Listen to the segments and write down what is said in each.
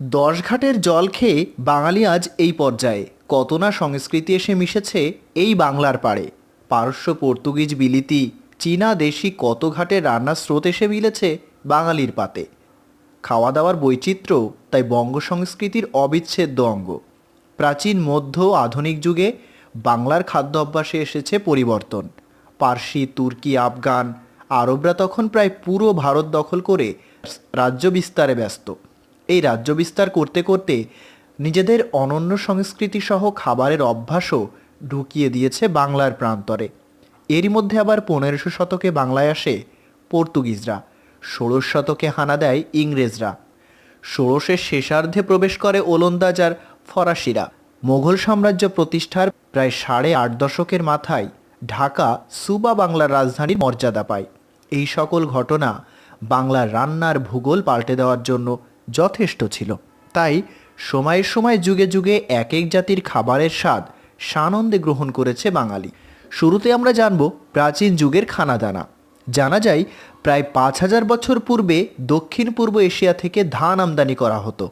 দশ ঘাটের জল খেয়ে বাঙালি আজ এই পর্যায়ে। কত না সংস্কৃতি এসে মিশেছে এই বাংলার পাড়ে। পারস্য, পর্তুগিজ বিলিতি, চীনা, দেশি কত ঘাটের রান্নার স্রোত এসে মিলেছে বাঙালির পাতে। খাওয়া দাওয়ার বৈচিত্র্য তাই বঙ্গ সংস্কৃতির অবিচ্ছেদ্য অঙ্গ। প্রাচীন, মধ্য, আধুনিক যুগে বাংলার খাদ্য অভ্যাসে এসেছে পরিবর্তন। পার্সি, তুর্কি, আফগান, আরবরা তখন প্রায় পুরো ভারত দখল করে রাজ্য বিস্তারে ব্যস্ত। এই রাজ্য বিস্তার করতে করতে নিজেদের অনন্য সংস্কৃতি সহ খাবারের অভ্যাসও ঢুকিয়ে দিয়েছে বাংলার প্রান্তরে। এরই মধ্যে আবার পনেরোশো শতকে বাংলায় আসে পর্তুগিজরা, ষোড়শ শতকে হানা দেয় ইংরেজরা। ষোড়শের শেষার্ধে প্রবেশ করে ওলন্দাজ আর ফরাসিরা। মোঘল সাম্রাজ্য প্রতিষ্ঠার প্রায় সাড়ে আট দশকের মাথায় ঢাকা সুবা বাংলার রাজধানীর মর্যাদা পায়। এই সকল ঘটনা বাংলার রান্নার ভূগোল পাল্টে দেওয়ার জন্য যথেষ্ট ছিল। তাই সময়ের সময় যুগে যুগে এক এক জাতির খাবারের স্বাদ সানন্দে গ্রহণ করেছে বাঙালি। শুরুতে আমরা জানব প্রাচীন যুগের খানাদানা। জানা যায়, প্রায় পাঁচ হাজার বছর পূর্বে দক্ষিণ পূর্ব এশিয়া থেকে ধান আমদানি করা হতো।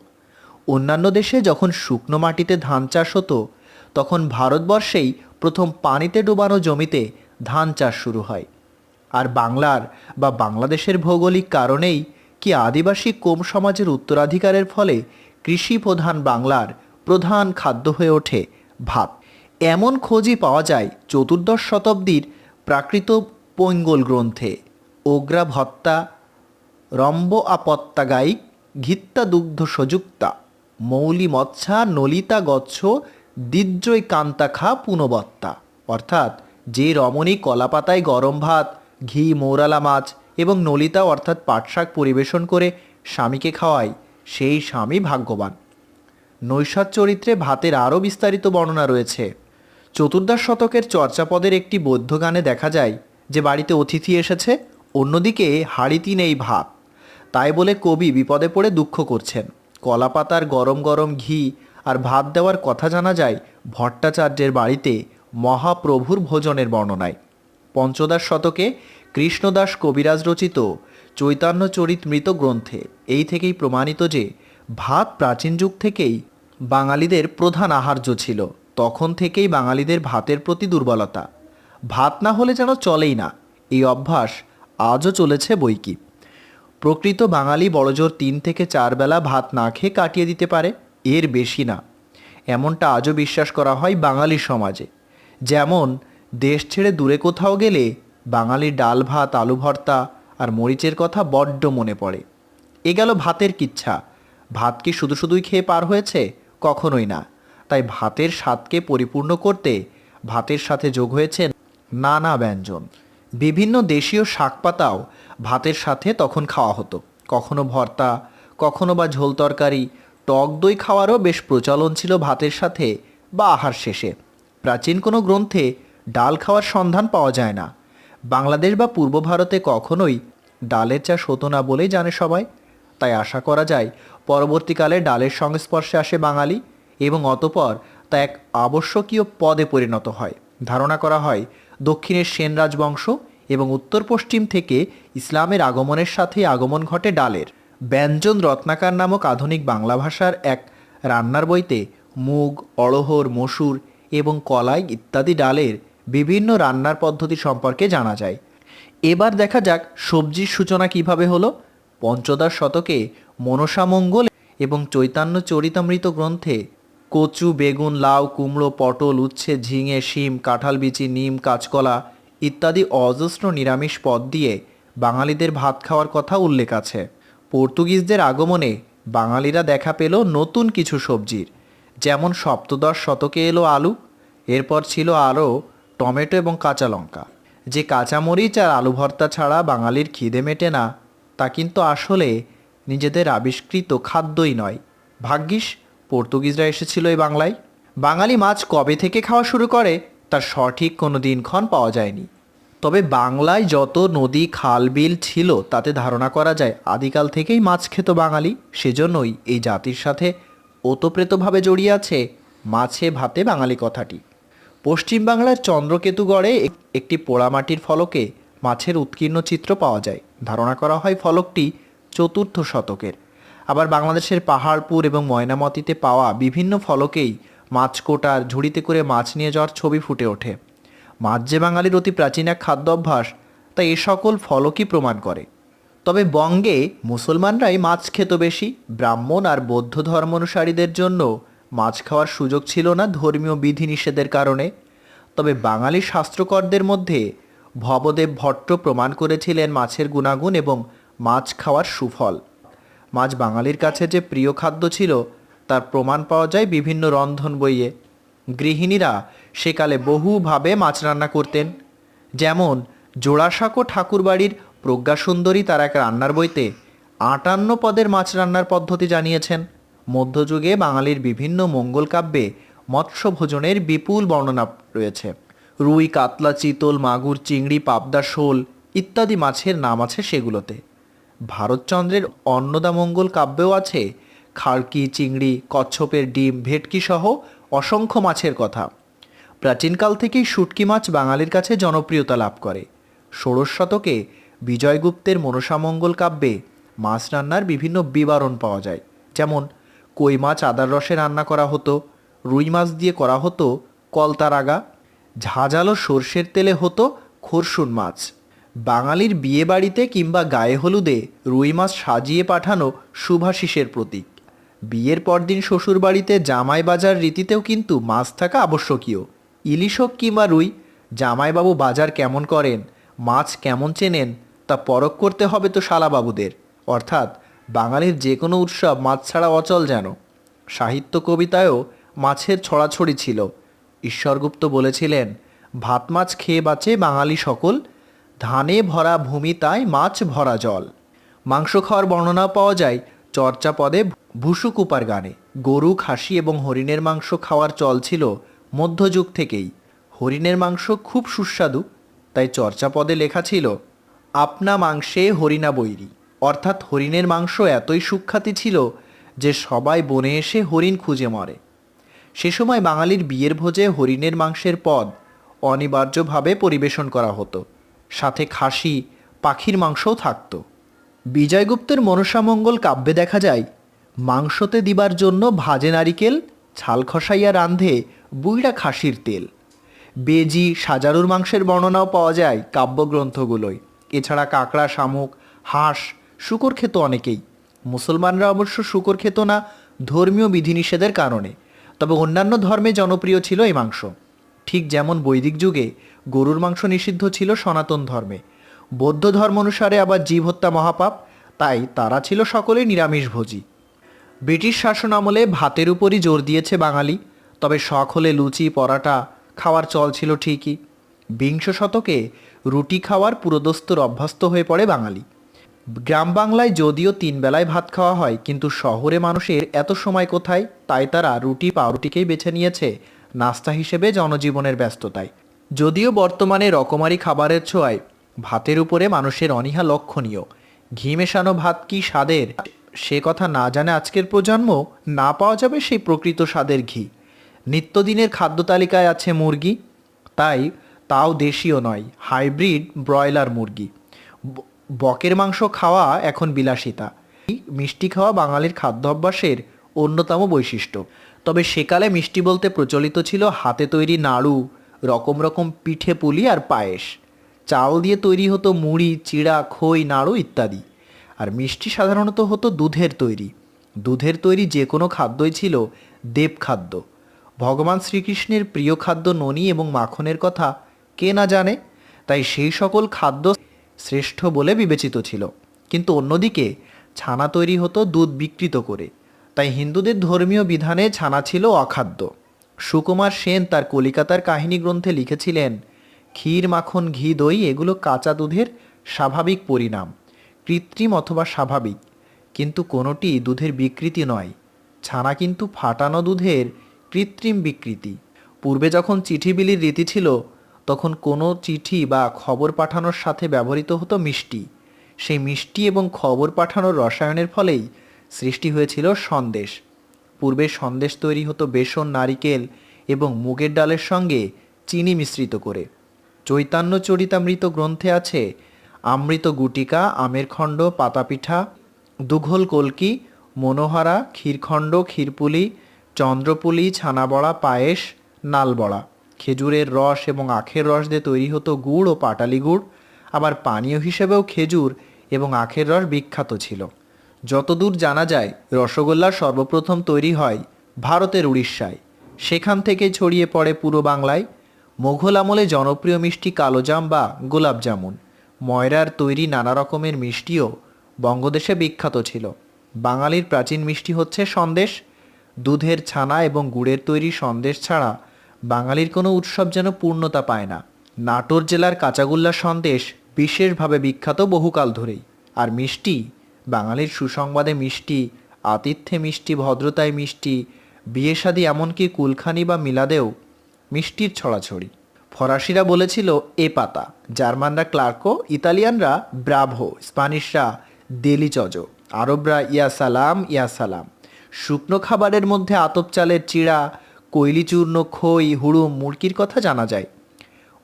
অন্যান্য দেশে যখন শুকনো মাটিতে ধান চাষ হতো, তখন ভারতবর্ষেই প্রথম পানিতে ডোবানো জমিতে ধান চাষ শুরু হয়। আর বাংলার বা বাংলাদেশের ভৌগোলিক কারণেই কি আদিবাসী কোম সমাজের উত্তরাধিকারের ফলে কৃষি প্রধান বাংলার প্রধান খাদ্য হয়ে ওঠে ভাত? এমন খোঁজই পাওয়া যায় চতুর্দশ শতাব্দীর প্রাকৃত পৈঙ্গল গ্রন্থে। ওগ্রা ভত্তা রম্ব আপত্তাগায়িক ঘিত্তা দুগ্ধ সযুক্তা, মৌলি মৎসা, নলিতা গচ্ছ দিদ্রয় কান্তাখা, পুনবত্তা। অর্থাৎ যে রমণী কলাপাতায় গরম ভাত, ঘি, মৌরালা মাছ এবং নলিতা অর্থাৎ পাটশাক পরিবেশন করে স্বামীকে খাওয়ায়, সেই স্বামী ভাগ্যবান। নৈষাদ চরিত্রে ভাতের আরও বিস্তারিত বর্ণনা রয়েছে। চতুর্দশ শতকের চর্চাপদের একটি বৌদ্ধ গানে দেখা যায় যে বাড়িতে অতিথি এসেছে, অন্যদিকে হাড়িতি নেই ভাত। তাই বলে কবি বিপদে পড়ে দুঃখ করছেন। কলাপাতার গরম গরম ঘি আর ভাত দেওয়ার কথা জানা যায় ভট্টাচার্যের বাড়িতে মহাপ্রভুর ভোজনের বর্ণনায়। পঞ্চদশ শতকে কৃষ্ণদাস কবিরাজ রচিত চৈতন্য চরিতমৃত গ্রন্থে এই থেকেই প্রমাণিত যে ভাত প্রাচীন যুগ থেকেই বাঙালিদের প্রধান আহার্য ছিল। তখন থেকেই বাঙালিদের ভাতের প্রতি দুর্বলতা। ভাত না হলে যেন চলেই না। এই অভ্যাস আজও চলেছে বইকি প্রকৃত বাঙালি বড়জোর তিন থেকে চার বেলা ভাত না খেয়ে কাটিয়ে দিতে পারে, এর বেশি না। এমনটা আজও বিশ্বাস করা হয় বাঙালি সমাজে। যেমন, দেশ ছেড়ে দূরে কোথাও গেলে বাঙালির ডাল ভাত, আলু ভর্তা আর মরিচের কথা বড্ড মনে পড়ে। এ গেল ভাতের কিচ্ছা। ভাত কি শুধু শুধুই খেয়ে পার হয়েছে? কখনোই না। তাই ভাতের স্বাদকে পরিপূর্ণ করতে ভাতের সাথে যোগ হয়েছে নানা ব্যঞ্জন। বিভিন্ন দেশীয় শাকপাতাও ভাতের সাথে তখন খাওয়া হতো। কখনো ভর্তা, কখনো বা ঝোল তরকারি, টক দই খাওয়ারও বেশ প্রচলন ছিল ভাতের সাথে বা আহার শেষে। প্রাচীন কোনো গ্রন্থে ডাল খাওয়ার সন্ধান পাওয়া যায় না। বাংলাদেশ বা পূর্ব ভারতে কখনোই ডালের চাষ হতো না বলেই জানে সবাই। তাই আশা করা যায়, পরবর্তীকালে ডালের সংস্পর্শে আসে বাঙালি এবং অতপর তা এক আবশ্যকীয় পদে পরিণত হয়। ধারণা করা হয়, দক্ষিণের সেন রাজবংশ এবং উত্তর পশ্চিম থেকে ইসলামের আগমনের সাথে আগমন ঘটে ডালের। ব্যঞ্জন রত্নাকার নামক আধুনিক বাংলা ভাষার এক রান্নার বইতে মুগ, অড়হর, মসুর এবং কলাই ইত্যাদি ডালের বিভিন্ন রান্নার পদ্ধতি সম্পর্কে জানা যায়। এবার দেখা যাক সবজির সূচনা কীভাবে হলো। পঞ্চদশ শতকে মনসামঙ্গল এবং চৈতন্য চরিতামৃত গ্রন্থে কচু, বেগুন, লাউ, কুমড়ো, পটল, উচ্ছে, ঝিঙে, শিম, কাঁঠাল বিচি, নিম, কাঁচকলা ইত্যাদি অজস্র নিরামিষ পদ দিয়ে বাঙালিদের ভাত খাওয়ার কথা উল্লেখ আছে। পর্তুগিজদের আগমনে বাঙালিরা দেখা পেল নতুন কিছু সবজির। যেমন সপ্তদশ শতকে এলো আলু, এরপর ছিল আরও টমেটো এবং কাঁচা লঙ্কা। যে কাঁচামরিচ আর আলু ভর্তা ছাড়া বাঙালির খিদে মেটে না, তা কিন্তু আসলে নিজেদের আবিষ্কৃত খাদ্যই নয়। ভাগ্যিস, পর্তুগিজরা এসেছিল এই বাংলায়। বাঙালি মাছ কবে থেকে খাওয়া শুরু করে, তার সঠিক কোনো দিনক্ষণ পাওয়া যায়নি। তবে বাংলায় যত নদী খাল বিল ছিল, তাতে ধারণা করা যায় আদিকাল থেকেই মাছ খেত বাঙালি। সেজন্যই এই জাতির সাথে ওতপ্রেতভাবে জড়িয়ে আছে মাছে ভাতে বাঙালি কথাটি। পশ্চিমবাংলার চন্দ্রকেতুগড়ে একটি পোড়ামাটির ফলকে মাছের উৎকীর্ণ চিত্র পাওয়া যায়। ধারণা করা হয় ফলকটি চতুর্থ শতকের। আবার বাংলাদেশের পাহাড়পুর এবং ময়নামতিতে পাওয়া বিভিন্ন ফলকেই মাছ কোটার ঝুড়িতে করে মাছ নিয়ে যাওয়ার ছবি ফুটে ওঠে। মাছ যে বাঙালির অতি প্রাচীন এক খাদ্য অভ্যাস তা এ সকল ফলকই প্রমাণ করে। তবে বঙ্গে মুসলমানরাই মাছ খেত বেশি, ব্রাহ্মণ আর বৌদ্ধ ধর্ম অনুসারীদের জন্য মাছ খাওয়ার সুযোগ ছিল না ধর্মীয় বিধিনিষেধের কারণে। তবে বাঙালি শাস্ত্রকরদের মধ্যে ভবদেব ভট্ট প্রমাণ করেছিলেন মাছের গুণাগুণ এবং মাছ খাওয়ার সুফল। মাছ বাঙালির কাছে যে প্রিয় খাদ্য ছিল, তার প্রমাণ পাওয়া যায় বিভিন্ন রন্ধন বইয়ে। গৃহিণীরা সেকালে বহুভাবে মাছ রান্না করতেন। যেমন, জোড়াসাঁকো ঠাকুরবাড়ির প্রজ্ঞাসুন্দরী তার এক রান্নার বইতে আটান্ন পদের মাছ রান্নার পদ্ধতি জানিয়েছেন। মধ্যযুগে বাঙালির বিভিন্ন মঙ্গল কাব্যে মৎস্য ভোজনের বিপুল বর্ণনা রয়েছে। রুই, কাতলা, চিতল, মাগুর, চিংড়ি, পাবদা, শোল ইত্যাদি মাছের নাম আছে সেগুলোতে। ভারতচন্দ্রের অন্নদামঙ্গল কাব্যেও আছে খাড়কি, চিংড়ি, কচ্ছপের ডিম, ভেটকি সহ অসংখ্য মাছের কথা। প্রাচীনকাল থেকেই শুটকি মাছ বাঙালির কাছে জনপ্রিয়তা লাভ করে। ষোড়শ শতকে বিজয়গুপ্তের মনসামঙ্গল কাব্যে মাছ রান্নার বিভিন্ন বিবরণ পাওয়া যায়, যেমন কই মাছ আদার রসে রান্না করা হতো, রুই মাছ দিয়ে করা হতো কলতারাগা ঝাঁঝালো সর্ষের তেলে হতো খরসুন মাছ। বাঙালির বিয়ে বাড়িতে কিংবা গায়ে হলুদে রুই মাছ সাজিয়ে পাঠানো শুভাশিসের প্রতীক। বিয়ের পরদিন শ্বশুর বাড়িতে জামাই বাজার রীতিতেও কিন্তু মাছ থাকা আবশ্যকীয়। ইলিশ হোক কিংবা রুই, জামাইবাবু বাজার কেমন করেন, মাছ কেমন চেনেন, তা পরখ করতে হবে তো শালাবাবুদের। অর্থাৎ বাঙালির যে কোনো উৎসব মাছ ছাড়া অচল যেন। সাহিত্য কবিতায়ও মাছের ছড়াছড়ি ছিল। ঈশ্বরগুপ্ত বলেছিলেন, ভাত মাছ খেয়ে বাঁচে বাঙালি সকল, ধানে ভরা ভূমি তাই মাছ ভরা জল। মাংস খাওয়ার বর্ণনা পাওয়া যায় চর্চা চর্চাপদে ভুসুকুপার গানে। গরু, খাসি এবং হরিণের মাংস খাওয়ার চল ছিল মধ্যযুগ থেকেই। হরিণের মাংস খুব সুস্বাদু, তাই চর্চাপদে লেখা ছিল, আপনা মাংসে হরিণা বৈরি। অর্থাৎ হরিণের মাংস এতই সুখ্যাতি ছিল যে সবাই বনে এসে হরিণ খুঁজে মরে। সে সময় বাঙালির বিয়ের ভোজে হরিণের মাংসের পদ অনিবার্যভাবে পরিবেশন করা হতো। সাথে খাসি, পাখির মাংসও থাকত। বিজয়গুপ্তের মনসামঙ্গল কাব্যে দেখা যায়, মাংসতে দিবার জন্য ভাজে নারিকেল, ছাল খসাইয়া রান্ধে বুইড়া খাসির তেল। বেজি, সাজারুর মাংসের বর্ণনাও পাওয়া যায় কাব্যগ্রন্থগুলোয়। এছাড়া কাঁকড়া, শামুক, হাঁস শুকর খেত অনেকেই। মুসলমানরা অবশ্য শুকর খেত না, ধর্মীয় বিধিনিষেধের কারণে। তবে অন্যান্য ধর্মে জনপ্রিয় ছিল এই মাংস। ঠিক যেমন বৈদিক যুগে গরুর মাংস নিষিদ্ধ ছিল সনাতন ধর্মে। বৌদ্ধ ধর্ম অনুসারে আবার জীব হত্যা মহাপাপ, তাই তারা ছিল সকলেই নিরামিষভোজী ব্রিটিশ শাসন আমলে ভাতের উপরই জোর দিয়েছে বাঙালি, তবে শখ হলে লুচি, পরাটা খাওয়ার চল ছিল ঠিকই। বিংশ শতকে রুটি খাওয়ার পুরোদস্তর অভ্যস্ত হয়ে পড়ে বাঙালি। গ্রাম বাংলায় যদিও তিন বেলায় ভাত খাওয়া হয়, কিন্তু শহরে মানুষের এত সময় কোথায়? তাই তারা রুটি, পাউরুটিকেই বেছে নিয়েছে, নাস্তা হিসেবে জনজীবনের ব্যস্ততায়। যদিও বর্তমানে রকমারি খাবারের ছোঁয়ায়, ভাতের উপরে মানুষের অনীহা লক্ষণীয়। ঘি মেশানো ভাত কি স্বাদের? সে কথা না জানে আজকের প্রজন্ম, না পাওয়া যাবে সেই প্রকৃত স্বাদের ঘি। নিত্যদিনের খাদ্য তালিকায় আছে মুরগি, তাই তাও দেশীয় নয়, হাইব্রিড ব্রয়লার মুরগি। বকের মাংস খাওয়া এখন বিলাসিতা। মিষ্টি খাওয়া বাঙালির খাদ্য অভ্যাসের অন্যতম বৈশিষ্ট্য। তবে সেকালে মিষ্টি বলতে প্রচলিত ছিল হাতে তৈরি নাড়ু, রকম রকম পিঠে পুলি আর পায়েস। চাল দিয়ে তৈরি হতো মুড়ি, চিড়া, খই, নাড়ু ইত্যাদি। আর মিষ্টি সাধারণত হতো দুধের তৈরি। দুধের তৈরি যে কোনো খাদ্যই ছিল দেব খাদ্য। ভগবান শ্রীকৃষ্ণের প্রিয় খাদ্য ননি এবং মাখনের কথা কে না জানে? তাই সেই সকল খাদ্য শ্রেষ্ঠ বলে বিবেচিত ছিল। কিন্তু অন্যদিকে ছানা তৈরি হতো দুধ বিকৃত করে। তাই হিন্দুদের ধর্মীয় বিধানে ছানা ছিল অখাদ্য। সুকুমার সেন তার কলিকাতার কাহিনী গ্রন্থে লিখেছিলেন, ক্ষীর, মাখন, ঘি, দই, এগুলো কাঁচা দুধের স্বাভাবিক পরিণাম। কৃত্রিম অথবা স্বাভাবিক। কিন্তু কোনোটি দুধের বিকৃতি নয়। ছানা কিন্তু ফাটানো দুধের কৃত্রিম বিকৃতি। পূর্বে যখন চিঠি বিলির রীতি ছিল তখন কোনো চিঠি বা খবর পাঠানোর সাথে ব্যবহৃত হতো মিষ্টি। সেই মিষ্টি এবং খবর পাঠানোর রসায়নের ফলেই সৃষ্টি হয়েছিল সন্দেশ। পূর্বে সন্দেশ তৈরি হতো বেসন, নারিকেল এবং মুগের ডালের সঙ্গে চিনি মিশ্রিত করে। চৈতন্য চরিতামৃত গ্রন্থে আছে, আমৃত গুটিকা, আমের খণ্ড, পাতাপিঠা, দুঘল কলকি, মনোহারা, ক্ষীরখণ্ড, ক্ষীরপুলি, চন্দ্রপুলি, ছানাবড়া, পায়েস, নালবড়া। খেজুরের রস এবং আখের রস দিয়ে তৈরি হতো গুড় ও পাটালি গুড়। আবার পানীয় হিসেবেও খেজুর এবং আখের রস বিখ্যাত ছিল। যতদূর জানা যায় রসগোল্লা সর্বপ্রথম তৈরি হয় ভারতের উড়িষ্যায়। সেখান থেকে ছড়িয়ে পড়ে পুরো বাংলায়। মোঘল আমলে জনপ্রিয় মিষ্টি কালোজাম বা গোলাপ জামুন। ময়রার তৈরি নানা রকমের মিষ্টিও বঙ্গদেশে বিখ্যাত ছিল। বাঙালির প্রাচীন মিষ্টি হচ্ছে সন্দেশ। দুধের ছানা এবং গুড়ের তৈরি সন্দেশ ছাড়া বাঙালির কোনো উৎসব যেন পূর্ণতা পায় না। নাটোর জেলার কাঁচাগোল্লা সন্দেশ বিশেষভাবে বিখ্যাত বহুকাল ধরেই। আর মিষ্টি, বাঙালির সুসংবাদে মিষ্টি, আতিথ্যে মিষ্টি, ভদ্রতায় মিষ্টি বিয়ে শাদী এমনকি কুলখানি বা মিলাদেও মিষ্টির ছড়াছড়ি। ফরাসিরা বলেছিল, এ পাতা। জার্মানরা ক্লার্কো, ইতালিয়ানরা ব্রাভো, স্প্যানিশরা দেলিচজো আরবরা ইয়া সালাম ইয়া সালাম শুকনো খাবারের মধ্যে আতপ চালের চিড়া কৈলি চূর্ণ খই, হুড়ুম, মুরগির কথা জানা যায়।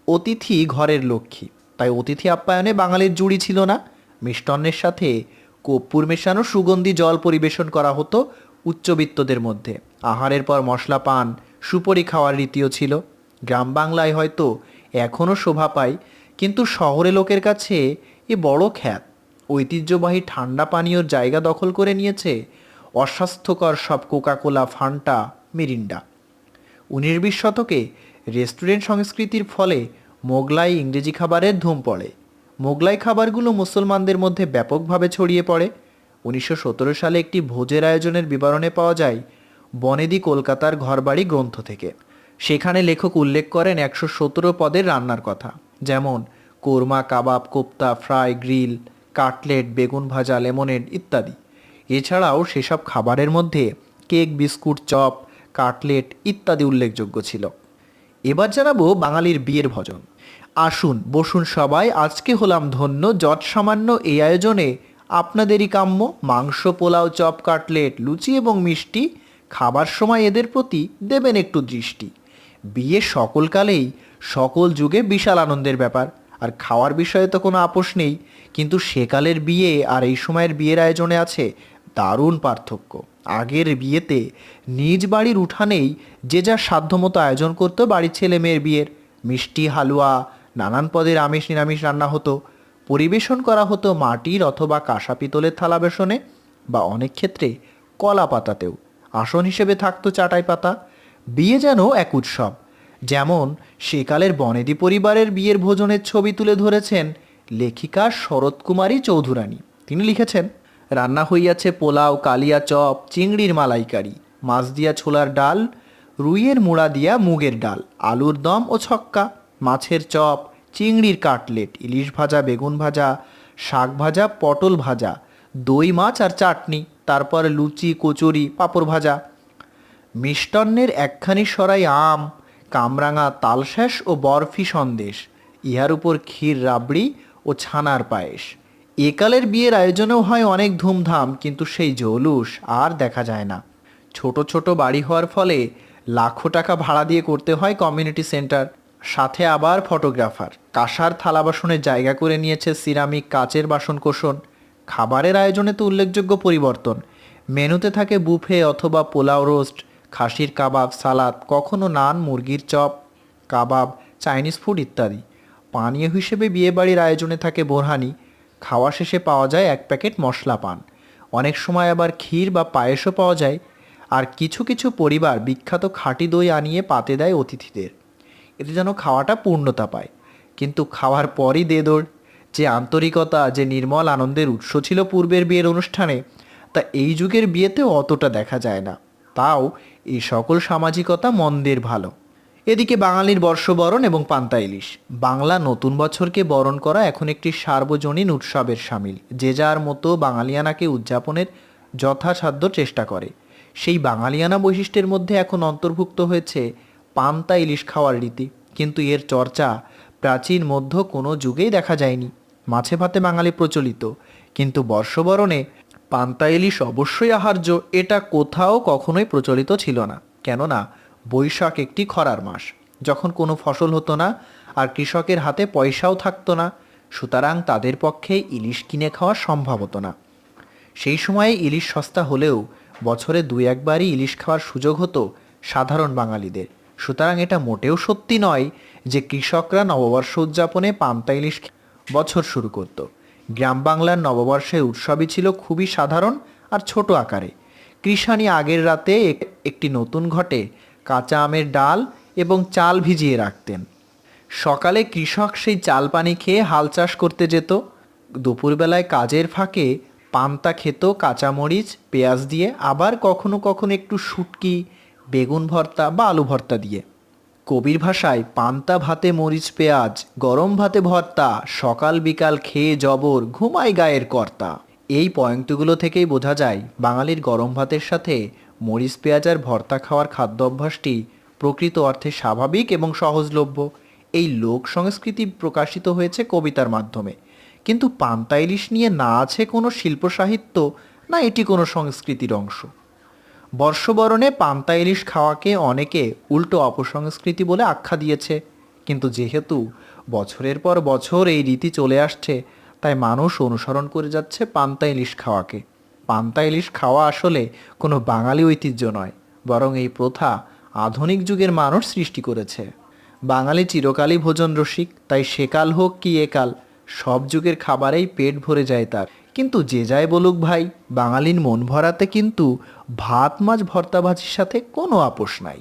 অতিথি ঘরের লক্ষ্মী। তাই অতিথি আপ্যায়নে বাঙালির জুড়ি ছিল না। মিষ্টান্নের সাথে কর্পূর মেশানো সুগন্ধি জল পরিবেশন করা হতো উচ্চবিত্তদের মধ্যে। আহারের পর মশলা পান, সুপরি খাওয়ার রীতিও ছিল। গ্রাম বাংলায় হয়তো এখনও শোভা পায়, কিন্তু শহরে লোকের কাছে এ বড় খ্যাত। ঐতিহ্যবাহী ঠান্ডা পানীয়র জায়গা দখল করে নিয়েছে অস্বাস্থ্যকর সব কোকাকোলা, ফান্টা, মিরিন্ডা। উনিশ শতকে রেস্টুরেন্ট সংস্কৃতির ফলে মোগলাই ইংরেজি খাবারের ধুম পড়ে। মোগলাই খাবারগুলো মুসলমানদের মধ্যে ব্যাপকভাবে ছড়িয়ে পড়ে। উনিশশো সতেরো সালে একটি ভোজের আয়োজনের বিবরণে পাওয়া যায় বনেদি কলকাতার ঘরবাড়ি গ্রন্থ থেকে। সেখানে লেখক উল্লেখ করেন একশো সতেরো পদের রান্নার কথা, যেমন korma, kebab, kofta, fry, grill, cutlet, বেগুন ভাজা, লেমনেড ইত্যাদি। এছাড়াও সেসব খাবারের মধ্যে কেক, বিস্কুট, চপ কাটলেট ইত্যাদি উল্লেখযোগ্য ছিল। এবার জানাব বাঙালির বিয়ের ভজন। আসুন, বসুন সবাই, আজকে হলাম ধন্য যৎ সামান্য এই আয়োজনে আপনাদেরই কাম্য, মাংস, পোলাও, চপ, কাটলেট, লুচি এবং মিষ্টি, খাবার সময় এদের প্রতি দেবেন একটু দৃষ্টি। বিয়ে সকলকালেই সকল যুগে বিশাল আনন্দের ব্যাপার, আর খাওয়ার বিষয়ে তো কোনো আপোষ নেই, কিন্তু সেকালের বিয়ে আর এই সময়ের বিয়ের আয়োজনে আছে দারুণ পার্থক্য। আগের বিয়েতে নিজ বাড়ির উঠানেই যে যার সাধ্যমতো আয়োজন করতো বাড়ির ছেলে মেয়ের বিয়ের। মিষ্টি, হালুয়া, নানান পদের আমিষ, নিরামিষ রান্না হতো। পরিবেশন করা হতো মাটির অথবা কাঁসা পিতলের থালা বেসনে বা অনেক ক্ষেত্রে কলা পাতাতেও। আসন হিসেবে থাকতো চাটাই পাতা। বিয়ে যেন এক উৎসব। যেমন সেকালের বনেদি পরিবারের বিয়ের ভোজনের ছবি তুলে ধরেছেন লেখিকা শরৎকুমারী চৌধুরানী। তিনি লিখেছেন রান্না হইয়াছে পোলাও, কালিয়া চপ, চিংড়ির মালাইকারি, মাছ দিয়া ছোলার ডাল, রুইয়ের মুড়া দিয়া মুগের ডাল, আলুর দম ও ছক্কা, মাছের চপ, চিংড়ির কাটলেট, ইলিশ ভাজা, বেগুন ভাজা, শাক ভাজা, পটল ভাজা, দই মাছ আর চাটনি, তারপর লুচি, কচুরি, পাঁপড় ভাজা। মিষ্টান্নের একখানি সরাই আম, কামরাঙা, তালশ্যাস ও বরফি সন্দেশ, ইহার উপর ক্ষীর রাবড়ি ও ছানার পায়েস। একালের বিয়ের আয়োজনেও হয় অনেক ধুমধাম, কিন্তু সেই জৌলুস আর দেখা যায় না। ছোট ছোট বাড়ি হওয়ার ফলে লাখো টাকা ভাড়া দিয়ে করতে হয় কমিউনিটি সেন্টার, সাথে আবার ফটোগ্রাফার। কাঁসার থালা বাসনের জায়গা করে নিয়েছে সিরামিক কাচের বাসন কোষণ। খাবারের আয়োজনে তো উল্লেখযোগ্য পরিবর্তন। মেনুতে থাকে বুফে অথবা পোলাও রোস্ট, খাসির কাবাব, সালাদ, কখনো নান, মুরগির চপ, কাবাব, চাইনিজ ফুড ইত্যাদি। পানীয় হিসেবে বিয়েবাড়ির আয়োজনে থাকে বোরহানি খাওয়া শেষে পাওয়া যায় এক প্যাকেট মশলা পান। অনেক সময় আবার ক্ষীর বা পায়েসও পাওয়া যায়। আর কিছু কিছু পরিবার বিখ্যাত খাঁটি দই আনিয়ে পাতে দেয় অতিথিদের। এতে যেন খাওয়াটা পূর্ণতা পায়। কিন্তু খাওয়ার পরই দে দৌড় যে আন্তরিকতা, যে নির্মল আনন্দের উৎস ছিল পূর্বের বিয়ের অনুষ্ঠানে, তা এই যুগের বিয়েতেও অতটা দেখা যায় না। তাও এই সকল সামাজিকতা মন্দের ভালো। এদিকে বাঙালির বর্ষবরণ এবং পান্তা ইলিশ। বাংলা নতুন বছরকে বরণ করা এখন একটি সার্বজনীন উৎসবের সামিল। যে যার মতো বাঙালিয়ানাকে উদযাপনের যথাসাধ্য চেষ্টা করে। সেই বাঙালিয়ানা বৈশিষ্ট্যের মধ্যে এখন অন্তর্ভুক্ত হয়েছে পান্তা ইলিশ খাওয়ার রীতি। কিন্তু এর চর্চা প্রাচীন, মধ্য কোনো যুগেই দেখা যায়নি। মাছে ভাতে বাঙালি প্রচলিত। কিন্তু বর্ষবরণে পান্তা ইলিশ অবশ্যই আহার্য। এটা কোথাও কখনোই প্রচলিত ছিল না। কেননা বৈশাখ একটি খরার মাস। যখন কোনো ফসল হতো না, আর কৃষকের হাতে পয়সাও থাকতো না, সুতরাং তাদের পক্ষে ইলিশ কিনে খাওয়া সম্ভব হতো না। সেই সময়ে ইলিশ সস্তা হলেও বছরে দুই একবারই ইলিশ খাওয়ার সুযোগ হতো সাধারণ বাঙালিদের। সুতরাং এটা মোটেও সত্যি নয় যে কৃষকরা নববর্ষ উদযাপনে পান্তা ইলিশ বছর শুরু করত। গ্রাম বাংলার নববর্ষের উৎসবই ছিল খুবই সাধারণ আর ছোট আকারে। কৃষানি আগের রাতে একটি নতুন ঘটে কাঁচা আমের ডাল এবং চাল ভিজিয়ে রাখতেন। সকালে কৃষক সেই চাল পানি খেয়ে হাল চাষ করতে যেত। দুপুরবেলায় কাজের ফাঁকে পান্তা খেত, কাঁচামরিচ, পেঁয়াজ দিয়ে, আবার কখনো কখনো একটু শুটকি, বেগুন ভর্তা বা আলু ভর্তা দিয়ে। কবির ভাষায়, পান্তা ভাতে মরিচ পেঁয়াজ, গরম ভাতে ভর্তা, সকাল বিকাল খেয়ে জবর, ঘুমাই গায়ের কর্তা। এই পয়েন্টগুলো থেকেই বোঝা যায়, বাঙালির গরম ভাতের সাথে মরিচ পেঁয়াজ আর ভর্তা খাওয়ার খাদ্য অভ্যাসটি প্রকৃত অর্থে স্বাভাবিক এবং সহজলভ্য। এই লোক সংস্কৃতি প্রকাশিত হয়েছে কবিতার মাধ্যমে। কিন্তু পান্তা ইলিশ নিয়ে না আছে কোনো শিল্প সাহিত্য, না এটি কোনো সংস্কৃতির অংশ। বর্ষবরণে পান্তা ইলিশ খাওয়াকে অনেকে উল্টো অপসংস্কৃতি বলে আখ্যা দিয়েছে। কিন্তু যেহেতু বছরের পর বছর এই রীতি চলে আসছে, তাই মানুষ অনুসরণ করে যাচ্ছে পান্তা ইলিশ খাওয়াকে। পান্তা ইলিশ খাওয়া আসলে কোনো বাঙালি ঐতিহ্য নয়, বরং এই প্রথা আধুনিক যুগের মানুষ সৃষ্টি করেছে। বাঙালি চিরকালই ভোজন রসিক, তাই সেকাল হোক কি একাল সব যুগের খাবারেই পেট ভরে যায় তার। কিন্তু যে যায় বলুক ভাই, বাঙালির মন ভরাতে কিন্তু ভাত, মাছ, ভর্তা, ভাজির সাথে কোনো আপোষ নাই।